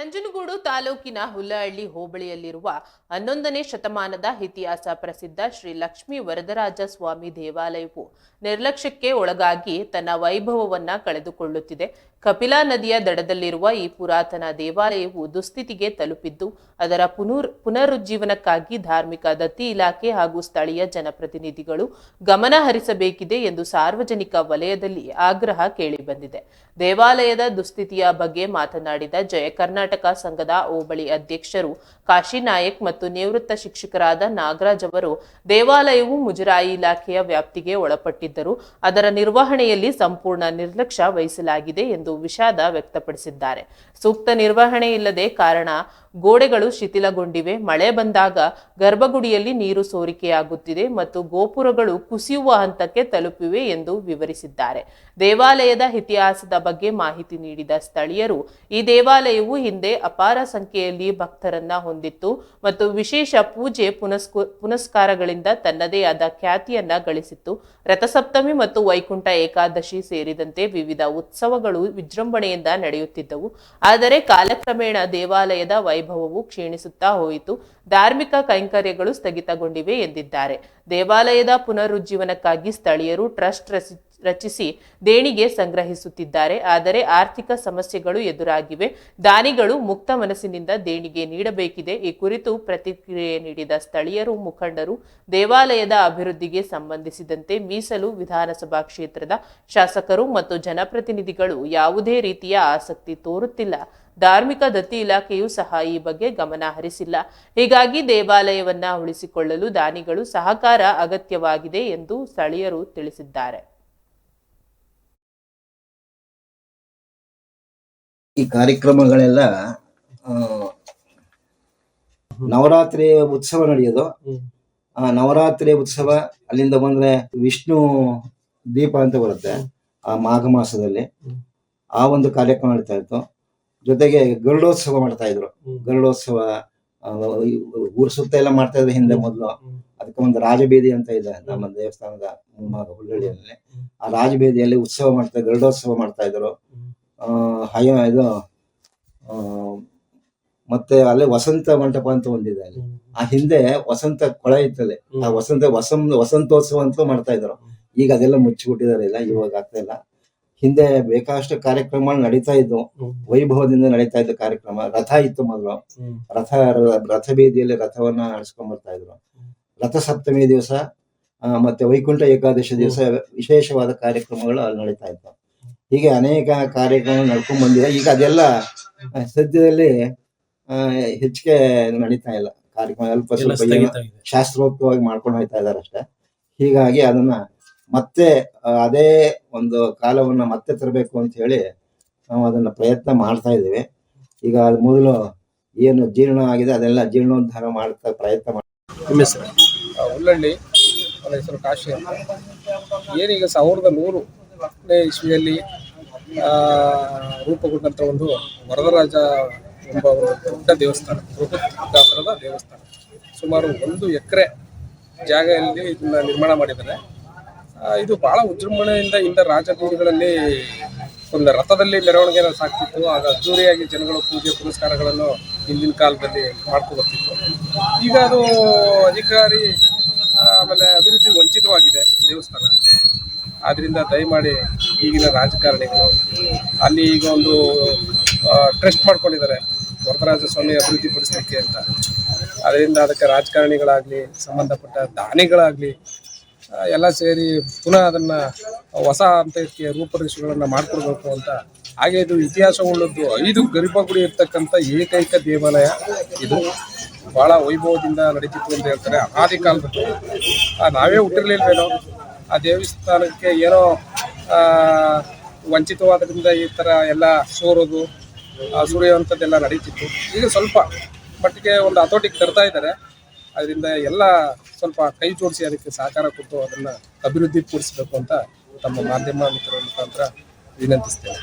ನಂಜನಗೂಡು ತಾಲೂಕಿನ ಹುಲ್ಲಹಳ್ಳಿ ಹೋಬಳಿಯಲ್ಲಿರುವ ಹನ್ನೊಂದನೇ ಶತಮಾನದ ಇತಿಹಾಸ ಪ್ರಸಿದ್ಧ ಶ್ರೀ ಲಕ್ಷ್ಮೀ ವರದರಾಜ ಸ್ವಾಮಿ ದೇವಾಲಯವು ನಿರ್ಲಕ್ಷ್ಯಕ್ಕೆ ಒಳಗಾಗಿ ತನ್ನ ವೈಭವವನ್ನ ಕಳೆದುಕೊಳ್ಳುತ್ತಿದೆ. ಕಪಿಲಾ ನದಿಯ ದಡದಲ್ಲಿರುವ ಈ ಪುರಾತನ ದೇವಾಲಯವು ದುಸ್ಥಿತಿಗೆ ತಲುಪಿದ್ದು, ಅದರ ಪುನರ್ ಪುನರುಜ್ಜೀವನಕ್ಕಾಗಿ ಧಾರ್ಮಿಕ, ದತ್ತಿ ಇಲಾಖೆ ಹಾಗೂ ಸ್ಥಳೀಯ ಜನಪ್ರತಿನಿಧಿಗಳು ಗಮನ ಹರಿಸಬೇಕಿದೆ ಎಂದು ಸಾರ್ವಜನಿಕ ವಲಯದಲ್ಲಿ ಆಗ್ರಹ ಕೇಳಿಬಂದಿದೆ. ದೇವಾಲಯದ ದುಸ್ಥಿತಿಯ ಬಗ್ಗೆ ಮಾತನಾಡಿದ ಜಯ ಸಂಘದ ಹೋಬಳಿ ಅಧ್ಯಕ್ಷರು ಕಾಶಿ ನಾಯಕ್ ಮತ್ತು ನಿವೃತ್ತ ಶಿಕ್ಷಕರಾದ ನಾಗರಾಜ್ ಅವರು ದೇವಾಲಯವು ಮುಜರಾಯಿ ಇಲಾಖೆಯ ವ್ಯಾಪ್ತಿಗೆ ಒಳಪಟ್ಟಿದ್ದರೂ. ಅದರ ನಿರ್ವಹಣೆಯಲ್ಲಿ ಸಂಪೂರ್ಣ ನಿರ್ಲಕ್ಷ್ಯ ವಹಿಸಲಾಗಿದೆ ಎಂದು ವಿಷಾದ ವ್ಯಕ್ತಪಡಿಸಿದ್ದಾರೆ. ಸೂಕ್ತ ನಿರ್ವಹಣೆ ಇಲ್ಲದೆ ಕಾರಣ ಗೋಡೆಗಳು ಶಿಥಿಲಗೊಂಡಿವೆ. ಮಳೆ ಬಂದಾಗ ಗರ್ಭಗುಡಿಯಲ್ಲಿ ನೀರು ಸೋರಿಕೆಯಾಗುತ್ತಿದೆ ಮತ್ತು ಗೋಪುರಗಳು ಕುಸಿಯುವ ಹಂತಕ್ಕೆ ತಲುಪಿವೆ ಎಂದು ವಿವರಿಸಿದ್ದಾರೆ. ದೇವಾಲಯದ ಇತಿಹಾಸದ ಬಗ್ಗೆ ಮಾಹಿತಿ ನೀಡಿದ ಸ್ಥಳೀಯರು, ಈ ದೇವಾಲಯವು ಹಿಂದೆ ಅಪಾರ ಸಂಖ್ಯೆಯಲ್ಲಿ ಭಕ್ತರನ್ನ ಹೊಂದಿತ್ತು ಮತ್ತು ವಿಶೇಷ ಪೂಜೆ ಪುನಸ್ಕು, ಪುನಸ್ಕಾರಗಳಿಂದ ತನ್ನದೇ ಆದ ಖ್ಯಾತಿಯನ್ನ ಗಳಿಸಿತ್ತು. ರಥಸಪ್ತಮಿ ಮತ್ತು ವೈಕುಂಠ ಏಕಾದಶಿ ಸೇರಿದಂತೆ ವಿವಿಧ ಉತ್ಸವಗಳು ವಿಜೃಂಭಣೆಯಿಂದ ನಡೆಯುತ್ತಿದ್ದವು. ಆದರೆ ಕಾಲಕ್ರಮೇಣ ದೇವಾಲಯದ ವೈಭವವು ಕ್ಷೀಣಿಸುತ್ತಾ ಹೋಯಿತು. ಧಾರ್ಮಿಕ ಕೈಂಕರ್ಯಗಳು ಸ್ಥಗಿತಗೊಂಡಿವೆ ಎಂದಿದ್ದಾರೆ. ದೇವಾಲಯದ ಪುನರುಜ್ಜೀವನಕ್ಕಾಗಿ ಸ್ಥಳೀಯರು ಟ್ರಸ್ಟ್ ರಚಿ, ರಚಿಸಿ ದೇಣಿಗೆ ಸಂಗ್ರಹಿಸುತ್ತಿದ್ದಾರೆ. ಆದರೆ ಆರ್ಥಿಕ ಸಮಸ್ಯೆಗಳು ಎದುರಾಗಿವೆ. ದಾನಿಗಳು ಮುಕ್ತ ಮನಸ್ಸಿನಿಂದ ದೇಣಿಗೆ ನೀಡಬೇಕಿದೆ. ಈ ಕುರಿತು ಪ್ರತಿಕ್ರಿಯೆ ನೀಡಿದ ಸ್ಥಳೀಯರು, ಮುಖಂಡರು, ದೇವಾಲಯದ ಅಭಿವೃದ್ಧಿಗೆ ಸಂಬಂಧಿಸಿದಂತೆ ಮೀಸಲು ವಿಧಾನಸಭಾ ಕ್ಷೇತ್ರದ ಶಾಸಕರು ಮತ್ತು ಜನಪ್ರತಿನಿಧಿಗಳು ಯಾವುದೇ ರೀತಿಯ ಆಸಕ್ತಿ ತೋರುತ್ತಿಲ್ಲ. ಧಾರ್ಮಿಕ ದತ್ತಿ ಇಲಾಖೆಯೂ ಸಹ ಈ ಬಗ್ಗೆ ಗಮನ ಹರಿಸಿಲ್ಲ. ಹೀಗಾಗಿ ದೇವಾಲಯವನ್ನ ಉಳಿಸಿಕೊಳ್ಳಲು ದಾನಿಗಳು ಸಹಕಾರ ಅಗತ್ಯವಾಗಿದೆ ಎಂದು ಸ್ಥಳೀಯರು ತಿಳಿಸಿದ್ದಾರೆ. ಈ ಕಾರ್ಯಕ್ರಮಗಳೆಲ್ಲ ನವರಾತ್ರಿ ಉತ್ಸವ ನಡೆಯೋದು. ಆ, ನವರಾತ್ರಿ ಉತ್ಸವ ಅಲ್ಲಿಂದ ಬಂದ್ರೆ ವಿಷ್ಣು ದೀಪ ಅಂತ ಬರುತ್ತೆ, ಆ ಮಾಘ ಮಾಸದಲ್ಲಿ. ಆ ಒಂದು ಕಾರ್ಯಕ್ರಮ ನಡೀತಾ ಇತ್ತು. ಜೊತೆಗೆ ಗರುಡೋತ್ಸವ ಮಾಡ್ತಾ ಇದ್ರು. ಗರುಡೋತ್ಸವ ಊರ್ ಸುತ್ತ ಎಲ್ಲ ಮಾಡ್ತಾ ಇದ್ರು ಹಿಂದೆ ಮೊದಲು. ಅದಕ್ಕೆ ಒಂದು ರಾಜಬೀದಿ ಅಂತ ಇದೆ ನಮ್ಮ ದೇವಸ್ಥಾನದ ಮುಂಭಾಗ ಹುಲ್ಲಳ್ಳಿಯಲ್ಲಿ ಆ ರಾಜಬೀದಿಯಲ್ಲಿ ಉತ್ಸವ ಮಾಡ್ತಾ ಗರುಡೋತ್ಸವ ಮಾಡ್ತಾ ಇದ್ರು. ಆ ಹಯ ಇದು ಮತ್ತೆ ಅಲ್ಲಿ ವಸಂತ ಮಂಟಪ ಅಂತ ಒಂದಿದೆ ಅಲ್ಲಿ. ಆ ಹಿಂದೆ ವಸಂತ ಕೊಳ ಇತ್ತಲ್ಲಿ ಆ ವಸಂತ ವಸಂ ವಸಂತೋತ್ಸವ ಅಂತ ಮಾಡ್ತಾ ಇದ್ರು. ಈಗ ಅದೆಲ್ಲ ಮುಚ್ಚಿಬಿಟ್ಟಿದ್ದಾರೆ ಇಲ್ಲ ಇವಾಗ ಆಗ್ತಾ ಇಲ್ಲ. ಹಿಂದೆ ಬೇಕಾದಷ್ಟು ಕಾರ್ಯಕ್ರಮಗಳು ನಡೀತಾ ಇದ್ವು. ವೈಭವದಿಂದ ನಡೀತಾ ಇದ್ದ ಕಾರ್ಯಕ್ರಮ. ರಥ ಇತ್ತು ಮೊದಲು. ರಥ ರಥ ಬೀದಿಯಲ್ಲಿ ರಥವನ್ನ ನಡೆಸ್ಕೊಂಡ್ ಬರ್ತಾ ಇದ್ರು. ರಥ ಸಪ್ತಮಿ ದಿವಸ ಆ, ಮತ್ತೆ ವೈಕುಂಠ ಏಕಾದಶಿ ದಿವಸ ವಿಶೇಷವಾದ ಕಾರ್ಯಕ್ರಮಗಳು ಅಲ್ಲಿ ನಡೀತಾ ಇತ್ತು ಹೀಗೆ ಅನೇಕ ಕಾರ್ಯಕ್ರಮ ನಡ್ಕೊಂಡ್ ಬಂದಿದೆ. ಈಗ ಅದೆಲ್ಲ ಸದ್ಯದಲ್ಲಿ ಆ, ಹೆಚ್ಚಿಗೆ ನಡೀತಾ ಇಲ್ಲ. ಕಾರ್ಯಕ್ರಮ ಅಲ್ಪ ಸ್ವಲ್ಪ ಶಾಸ್ತ್ರೋಕ್ತವಾಗಿ ಮಾಡ್ಕೊಂಡು ಹೋಗ್ತಾ ಇದಾರೆ ಅಷ್ಟೇ. ಹೀಗಾಗಿ ಅದನ್ನ ಮತ್ತೆ ಅದೇ ಒಂದು ಕಾಲವನ್ನ ಮತ್ತೆ ತರಬೇಕು ಅಂತ ಹೇಳಿ ನಾವು ಅದನ್ನ ಪ್ರಯತ್ನ ಮಾಡ್ತಾ ಇದ್ದೀವಿ. ಈಗ ಅದ್ ಮೊದಲು ಏನು ಜೀರ್ಣ ಆಗಿದೆ ಅದೆಲ್ಲ ಜೀರ್ಣೋದ್ಧಾರ ಮಾಡ್ತಾ ಪ್ರಯತ್ನ ಹುಲ್ಲಳ್ಳಿ ನನ್ನ ಹೆಸರು ಕಾಶಿ ಅಂತ. ಏನೀಗ ಸಾವಿರದ ನೂರು ಇಸ್ವಿಯಲ್ಲಿ ಆ, ರೂಪುಗೊಂಡಂಥ ಒಂದು ವರದರಾಜ ಎಂಬ ಒಂದು ದೊಡ್ಡ ದೇವಸ್ಥಾನ ಬೃಹತ್ ಗಾತ್ರದ ದೇವಸ್ಥಾನ. ಸುಮಾರು ಒಂದು ಎಕರೆ ಜಾಗದಲ್ಲಿ ಇದನ್ನ ನಿರ್ಮಾಣ ಮಾಡಿದ್ದಾರೆ. ಇದು ಬಹಳ ವಿಜೃಂಭಣೆಯಿಂದ ಇಂದ ರಾಜಬೀದಿಗಳಲ್ಲಿ ಒಂದು ರಥದಲ್ಲಿ ಮೆರವಣಿಗೆ ಸಾಕ್ತಿತ್ತು. ಆಗ ಅದ್ದೂರಿಯಾಗಿ ಜನಗಳು ಪೂಜೆ ಪುರಸ್ಕಾರಗಳನ್ನು ಹಿಂದಿನ ಕಾಲದಲ್ಲಿ ಮಾಡ್ಕೊ ಬರ್ತಿತ್ತು. ಈಗ ಅದು ಅಧಿಕಾರಿ ಆಮೇಲೆ ಅಭಿವೃದ್ಧಿ ವಂಚಿತವಾಗಿದೆ ದೇವಸ್ಥಾನ. ಆದ್ದರಿಂದ ದಯಮಾಡಿ ಈಗಿನ ರಾಜಕಾರಣಿಗಳು ಅಲ್ಲಿ ಈಗ ಒಂದು ಟ್ರಸ್ಟ್ ಮಾಡ್ಕೊಂಡಿದ್ದಾರೆ. ವರದರಾಜ ಸ್ವಾಮಿ ಅಭಿವೃದ್ಧಿ ಪಡಿಸಲಿಕ್ಕೆ ಅಂತ. ಅದರಿಂದ ಅದಕ್ಕೆ ರಾಜಕಾರಣಿಗಳಾಗಲಿ, ಸಂಬಂಧಪಟ್ಟ ದಾನಿಗಳಾಗಲಿ ಎಲ್ಲ ಸೇರಿ ಪುನಃ ಅದನ್ನು ಹೊಸ ಹಂತಕ್ಕೆ ರೂಪರೇಷೆಗಳನ್ನು ಮಾಡಿಕೊಡ್ಬೇಕು ಅಂತ. ಹಾಗೆ ಇದು ಇತಿಹಾಸ ಉಳ್ಳದ್ದು ಐದು ಗರ್ಭಗುಡಿ ಇರ್ತಕ್ಕಂಥ ಏಕೈಕ ದೇವಾಲಯ ಇದು. ಬಹಳ ವೈಭವದಿಂದ ನಡೀತಿತ್ತು ಅಂತ ಹೇಳ್ತಾರೆ. ಆದಿ ಕಾಲದಲ್ಲಿ. ನಾವೇ ಹುಟ್ಟಿರ್ಲಿಲ್ವೇನೋ? ಆ ದೇವಸ್ಥಾನಕ್ಕೆ ಏನೋ ವಂಚಿತವಾದ್ರಿಂದ ಈ ಥರ ಎಲ್ಲ ಸೋರೋದು ಆ, ಸುರಿಯುವಂಥದ್ದೆಲ್ಲ ನಡೀತಿತ್ತು. ಈಗ ಸ್ವಲ್ಪ ಮಟ್ಟಿಗೆ ಒಂದು ಹತೋಟಿಗೆ ತರ್ತಾ ಇದ್ದಾರೆ. ಅದರಿಂದ ಎಲ್ಲ ಸ್ವಲ್ಪ ಕೈ ಜೋಡಿಸಿ ಅದಕ್ಕೆ ಸಹಕಾರ ಕೊಟ್ಟು ಅದನ್ನು ಅಭಿವೃದ್ಧಿ ಪಡಿಸಬೇಕು ಅಂತ ತಮ್ಮ ಮಾಧ್ಯಮ ಮಿತ್ರರ ಮುಖಾಂತರ ವಿನಂತಿಸ್ತೇನೆ.